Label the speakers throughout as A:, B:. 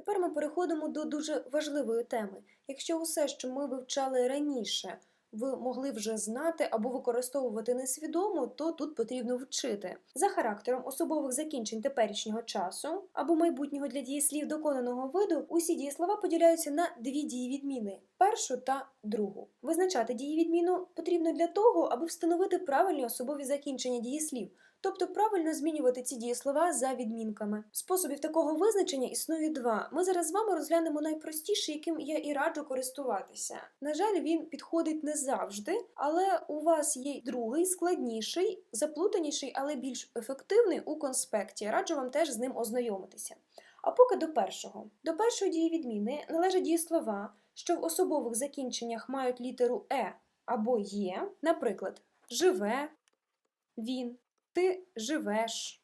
A: Тепер ми переходимо до дуже важливої теми. Якщо усе, що ми вивчали раніше, ви могли вже знати або використовувати несвідомо, то тут потрібно вчити. За характером особових закінчень теперішнього часу або майбутнього для дієслів доконаного виду, усі дієслова поділяються на дві дієвідміни першу та другу. Визначати дієвідміну потрібно для того, аби встановити правильні особові закінчення дієслів. Тобто правильно змінювати ці дієслова за відмінками. Способів такого визначення існує два. Ми зараз з вами розглянемо найпростіший, яким я і раджу користуватися. На жаль, він підходить не завжди, але у вас є другий, складніший, заплутаніший, але більш ефективний у конспекті. Раджу вам теж з ним ознайомитися. А поки до першого. До першої дії відміни належать дієслова, що в особових закінченнях мають літеру е або є, наприклад, живе, він, ти живеш.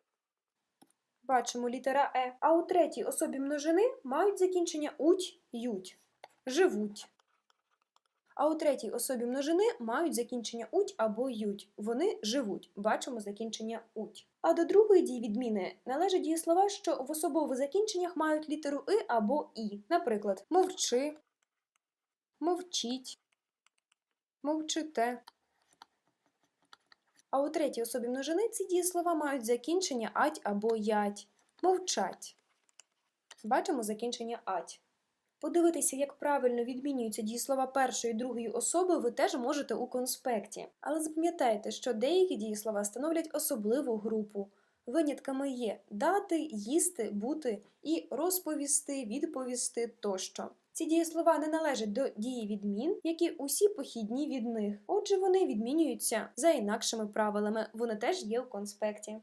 A: Бачимо літера Е. А у третій особі множини мають закінчення уть, ють, живуть. А у третій особі множини мають закінчення уть або ють. Вони живуть. Бачимо закінчення уть. А до другої дієвідміни належать дієслова, що в особових закінченнях мають літеру и або і. Наприклад, мовчи, мовчіть, мовчите. А у третій особі множини ці дієслова мають закінчення ать або ять, мовчать. Бачимо закінчення ать. Подивитися, як правильно відмінюються дієслова першої і другої особи, ви теж можете у конспекті. Але запам'ятайте, що деякі дієслова становлять особливу групу. Винятками є дати, їсти, бути і розповісти, відповісти тощо. Ці дієслова не належать до дії відмін, як і усі похідні від них. Отже, вони відмінюються за інакшими правилами. Вони теж є у конспекті.